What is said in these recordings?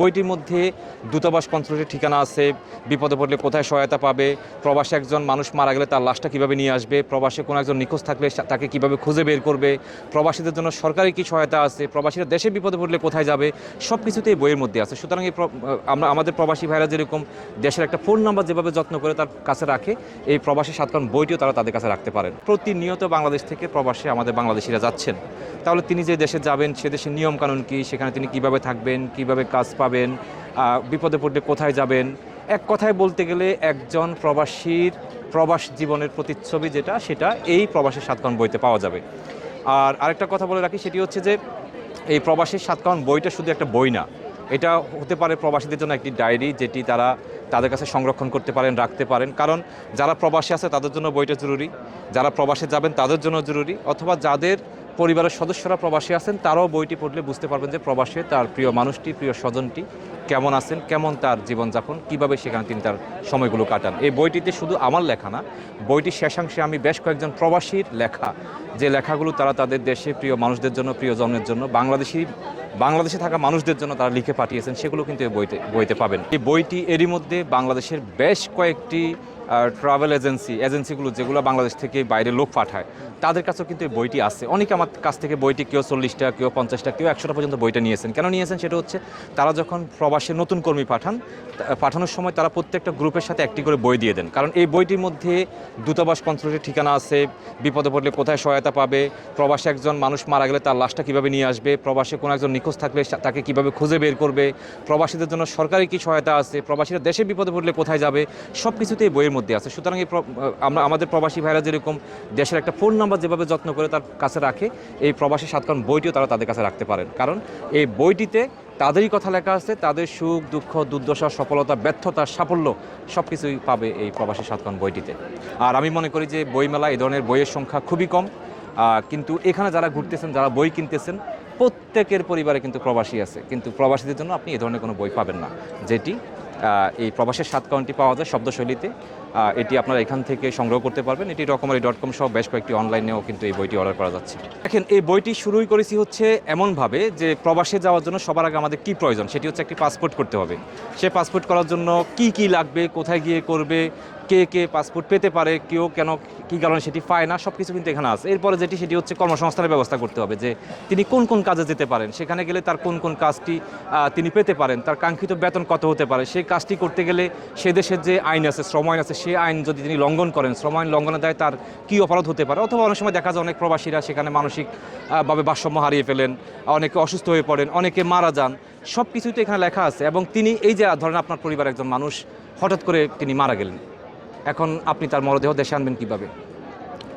বইটির মধ্যে দূতাবাস কন্ট্রোলের ঠিকানা আছে, বিপদে পড়লে কোথায় সহায়তা পাবে, প্রবাসে একজন মানুষ মারা গেলে তার লাশটা কীভাবে নিয়ে আসবে, প্রবাসে কোনো একজন নিখোঁজ থাকলে তাকে কীভাবে খুঁজে বের করবে, প্রবাসীদের জন্য সরকারি কি সহায়তা আছে, প্রবাসীরা দেশে বিপদে পড়লে কোথায় যাবে সব কিছুতেই বইয়ের মধ্যে আছে। সুতরাং এই আমরা আমাদের প্রবাসী ভাইরা যেরকম দেশের একটা ফোন নাম্বার যেভাবে যত্ন করে তার কাছে রাখে, এই প্রবাসী সাতক্ষণ বইটিও তারা তাদের কাছে রাখতে পারেন। প্রতিনিয়ত বাংলাদেশ থেকে প্রবাসে আমাদের বাংলাদেশিরা যাচ্ছেন। তাহলে তিনি যে দেশে যাবেন, সে দেশের নিয়মকানুন কি, সেখানে তিনি কীভাবে থাকবেন, কীভাবে কাজ পাবেন বিপদে পড়লে কোথায় যাবেন? এক কথায় বলতে গেলে একজন প্রবাসীর প্রবাস জীবনের প্রতিচ্ছবি যেটা, সেটা এই প্রবাসের সাতক্ষণ বইতে পাওয়া যাবে। আর আরেকটা কথা বলে রাখি, সেটি হচ্ছে যে এই প্রবাসীর সাতক্ষণ বইটা শুধু একটা বই না, এটা হতে পারে প্রবাসীদের জন্য একটি ডায়েরি যেটি তারা তাদের কাছে সংরক্ষণ করতে পারেন, রাখতে পারেন। কারণ যারা প্রবাসী আছে তাদের জন্য বইটা জরুরি, যারা প্রবাসে যাবেন তাদের জন্য জরুরি, অথবা যাদের পরিবারের সদস্যরা প্রবাসী আছেন, তারাও বইটি পড়লে বুঝতে পারবেন যে প্রবাসে তার প্রিয় মানুষটি, প্রিয় স্বজনটি কেমন আছেন, কেমন তার জীবনযাপন, কীভাবে সেখানে তিনি তার সময়গুলো কাটান। এই বইটিতে শুধু আমার লেখা না, বইটির শেষাংশে আমি বেশ কয়েকজন প্রবাসীর লেখা, যে লেখাগুলো তারা তাদের দেশে প্রিয় মানুষদের জন্য, প্রিয় জন্মের জন্য, বাংলাদেশি, বাংলাদেশে থাকা মানুষদের জন্য তারা লিখে পাঠিয়েছেন, সেগুলো কিন্তু এই বইতে বইতে পাবেন। এই বইটি এরই মধ্যে বাংলাদেশের বেশ কয়েকটি ট্রাভেল এজেন্সি এজেন্সিগুলো যেগুলো বাংলাদেশ থেকে বাইরে লোক পাঠায়, তাদের কাছেও কিন্তু এই বইটি আছে। অনেকে আমার কাছ থেকে বইটি কেউ চল্লিশটা কেউ পঞ্চাশটা কেউ একশোটা পর্যন্ত বইটা নিয়েছেন। কেন নিয়েছেন? সেটা হচ্ছে তারা যখন প্রবাসে নতুন কর্মী পাঠান পাঠানোর সময় তারা প্রত্যেকটা গ্রুপের সাথে একটি করে বই দিয়ে দেন। কারণ এই বইটির মধ্যে দূতাবাস কন্ট্রোলের ঠিকানা আছে, বিপদে পড়লে কোথায় সহায়তা পাবে, প্রবাসে একজন মানুষ মারা গেলে তার লাশটা কীভাবে নিয়ে আসবে, প্রবাসে কোনো একজন নিখোঁজ থাকলে তাকে কীভাবে খুঁজে বের করবে, প্রবাসীদের জন্য সরকারি কি সহায়তা আছে, প্রবাসীরা দেশে বিপদে পড়লে কোথায় যাবে সব কিছুতেই বইয়ের মধ্যে আছে। সুতরাং এই আমরা আমাদের প্রবাসী ভাইরা যেরকম দেশের একটা ফোন নাম্বার যেভাবে যত্ন করে তার কাছে রাখে, এই প্রবাসী সাতক্ষণ বইটিও তারা তাদের কাছে রাখতে পারেন। কারণ এই বইটিতে তাদেরই কথা লেখা আছে, তাদের সুখ, দুঃখ, দুর্দশা, সফলতা, ব্যর্থতা, সাফল্য সব কিছুই পাবে এই প্রবাসী সাতক্ষণ বইটিতে। আর আমি মনে করি যে বইমেলা এই ধরনের বইয়ের সংখ্যা খুবই কম। কিন্তু এখানে যারা ঘুরতেছেন, যারা বই কিনতেছেন, প্রত্যেকের পরিবারে কিন্তু প্রবাসী আছে। কিন্তু প্রবাসীদের জন্য আপনি এই ধরনের কোনো বই পাবেন না, যেটি এই প্রবাসের সাত কাউন্টি পাওয়া যায় শব্দশৈলীতে। এটি আপনারা এখান থেকে সংগ্রহ করতে পারবেন। এটি রকমারি ডট কম সহ বেশ কয়েকটি অনলাইনেও কিন্তু এই বইটি অর্ডার করা যাচ্ছে। দেখেন, এই বইটি শুরুই করেছি হচ্ছে এমনভাবে যে প্রবাসে যাওয়ার জন্য সবার আগে আমাদের কি প্রয়োজন, সেটি হচ্ছে একটি পাসপোর্ট করতে হবে। সে পাসপোর্ট করার জন্য কি কি লাগবে, কোথায় গিয়ে করবে, কে কে পাসপোর্ট পেতে পারে, কেউ কেন কী কারণে সেটি পায় না সব কিছু কিন্তু এখানে আছে। এরপরে যেটি, সেটি হচ্ছে কর্মসংস্থানের ব্যবস্থা করতে হবে যে তিনি কোন কোন কাজে যেতে পারেন, সেখানে গেলে তার কোন কোন কাজটি তিনি পেতে পারেন, তার কাঙ্ক্ষিত বেতন কত হতে পারে সেই কাজটি করতে গেলে সে দেশের যে আইন আছে শ্রম আইন আছে সেই আইন যদি তিনি লঙ্ঘন করেন শ্রম আইন লঙ্ঘনে দেয় তার কী অপরাধ হতে পারে? অথবা অনেক সময় দেখা যায় অনেক প্রবাসীরা সেখানে মানসিক আহ, ভারসাম্য হারিয়ে ফেলেন অনেকে অসুস্থ হয়ে পড়েন অনেকে মারা যান সব কিছুই তো এখানে লেখা আছে এবং তিনি এই যে ধরেন আপনার পরিবার একজন মানুষ হঠাৎ করে তিনি মারা গেলেন। এখন আপনি তার মরদেহ দেশে আনবেন কীভাবে?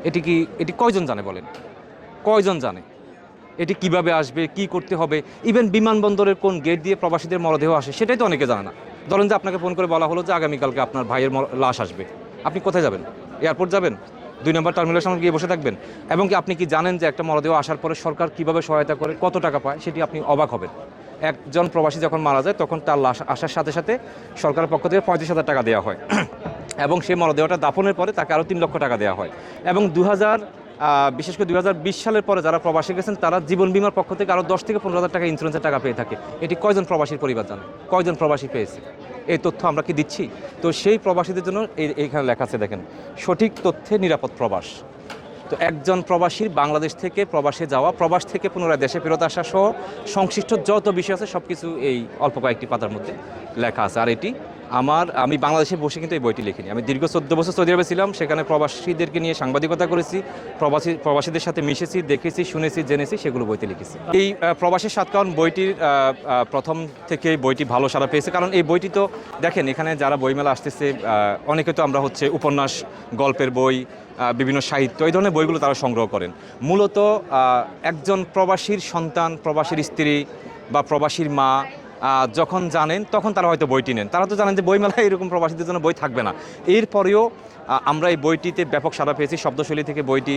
এটি কি এটি কয়জন জানে বলেন? কয়জন জানে? এটি কীভাবে আসবে কি করতে হবে? ইভেন বিমানবন্দরের কোন গেট দিয়ে প্রবাসীদের মরদেহ আসে সেটাই তো অনেকে জানে না। ধরেন যে আপনাকে ফোন করে বলা হলো যে আগামীকালকে আপনার ভাইয়ের লাশ আসবে। আপনি কোথায় যাবেন? এয়ারপোর্ট যাবেন? দুই নম্বর টার্মিনাল সামনে গিয়ে বসে থাকবেন? এবং কি আপনি কি জানেন যে একটা মরদেহ আসার পরে সরকার কীভাবে সহায়তা করে, কত টাকা পায়, সেটি আপনি অবাক হবেন। একজন প্রবাসী যখন মারা যায়, তখন তার লাশ আসার সাথে সাথে সরকারের পক্ষ থেকে পঁয়ত্রিশ হাজার টাকা দেওয়া হয়। এবং সেই মরদেহটা দাফনের পরে তাকে আরও তিন লক্ষ টাকা দেওয়া হয়। এবং দু হাজার বিশেষ করে দু হাজার বিশ সালের পরে যারা প্রবাসী গেছেন, তারা জীবন বিমার পক্ষ থেকে আরও দশ থেকে পনেরো হাজার টাকা ইন্স্যুরেন্সের টাকা পেয়ে থাকে। এটি কয়জন প্রবাসীর পরিবার জানে? কয়জন প্রবাসী পেয়েছে? এই তথ্য আমরা কি দিচ্ছি? তো সেই প্রবাসীদের জন্য এই এইখানে লেখা আছে, দেখেন, সঠিক তথ্যে নিরাপদ প্রবাস। তো একজন প্রবাসীর বাংলাদেশ থেকে প্রবাসে যাওয়া, প্রবাস থেকে পুনরায় দেশে ফেরত আসা সহ সংশ্লিষ্ট যত বিষয় আছে সব কিছু এই অল্প কয়েকটি পাতার মধ্যে লেখা আছে। আর এটি আমার আমি বাংলাদেশে বসে কিন্তু এই বইটি লিখিনি। আমি দীর্ঘ চোদ্দ বছর সৌদি আরবে ছিলাম সেখানে প্রবাসীদেরকে নিয়ে সাংবাদিকতা করেছি প্রবাসী প্রবাসীদের সাথে মিশেছি দেখেছি শুনেছি জেনেছি সেগুলো বইতে লিখেছি। এই আহ, প্রবাসী সাতকাউন বইটির প্রথম থেকে বইটি ভালো সারা পেয়েছে। কারণ এই বইটি তো দেখেন এখানে যারা বইমেলা আসতেছে অনেকে তো আমরা হচ্ছে উপন্যাস গল্পের বই বিভিন্ন সাহিত্য এই ধরনের বইগুলো তারা সংগ্রহ করেন। মূলত একজন প্রবাসীর সন্তান প্রবাসীর স্ত্রী বা প্রবাসীর মা যখন জানেন, তখন তারা হয়তো বইটি নেন। তারা তো জানেন যে বইমেলায় এরকম প্রবাসীদের জন্য বই থাকবে না। এরপরেও আমরা এই বইটিতে ব্যাপক সাড়া পেয়েছি। শব্দশৈলী থেকে বইটি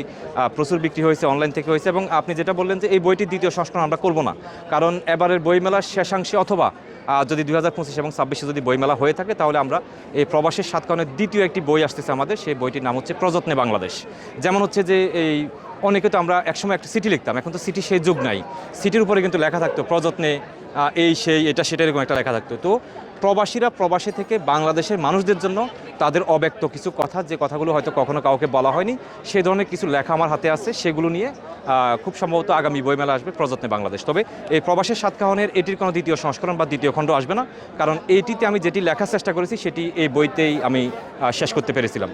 প্রচুর বিক্রি হয়েছে অনলাইন থেকে হয়েছে এবং আপনি যেটা বললেন যে এই বইটির দ্বিতীয় সংস্করণ আমরা করব না। কারণ এবারের বইমেলার শেষাংশে অথবা যদি দুই হাজার পঁচিশ এবং ছাব্বিশে যদি বইমেলা হয়ে থাকে, তাহলে আমরা এই প্রবাসের সাতকানের দ্বিতীয় একটি বই আসতেছে আমাদের। সেই বইটির নাম হচ্ছে প্রযত্নে বাংলাদেশ। যেমন হচ্ছে যে এই, অনেকে তো আমরা একসময় একটা সিটি লিখতাম। এখন তো সিটি সেই যুগ নাই। সিটির উপরে কিন্তু লেখা থাকতো প্রযত্নে এই সেই, এটা সেটা এরকম একটা লেখা থাকতো। তো প্রবাসীরা প্রবাসী থেকে বাংলাদেশের মানুষদের জন্য তাদের অব্যক্ত কিছু কথা, যে কথাগুলো হয়তো কখনো কাউকে বলা হয়নি, সেই ধরনের কিছু লেখা আমার হাতে আছে, সেগুলো নিয়ে খুব সম্ভবত আগামী বইমেলা আসবে প্রযত্নে বাংলাদেশ। তবে এই প্রবাসের সাতকাহনের এটির কোনো দ্বিতীয় সংস্করণ বা দ্বিতীয় খণ্ড আসবে না, কারণ এইটিতে আমি যেটি লেখার চেষ্টা করেছি, সেটি এই বইতেই আমি শেষ করতে পেরেছিলাম।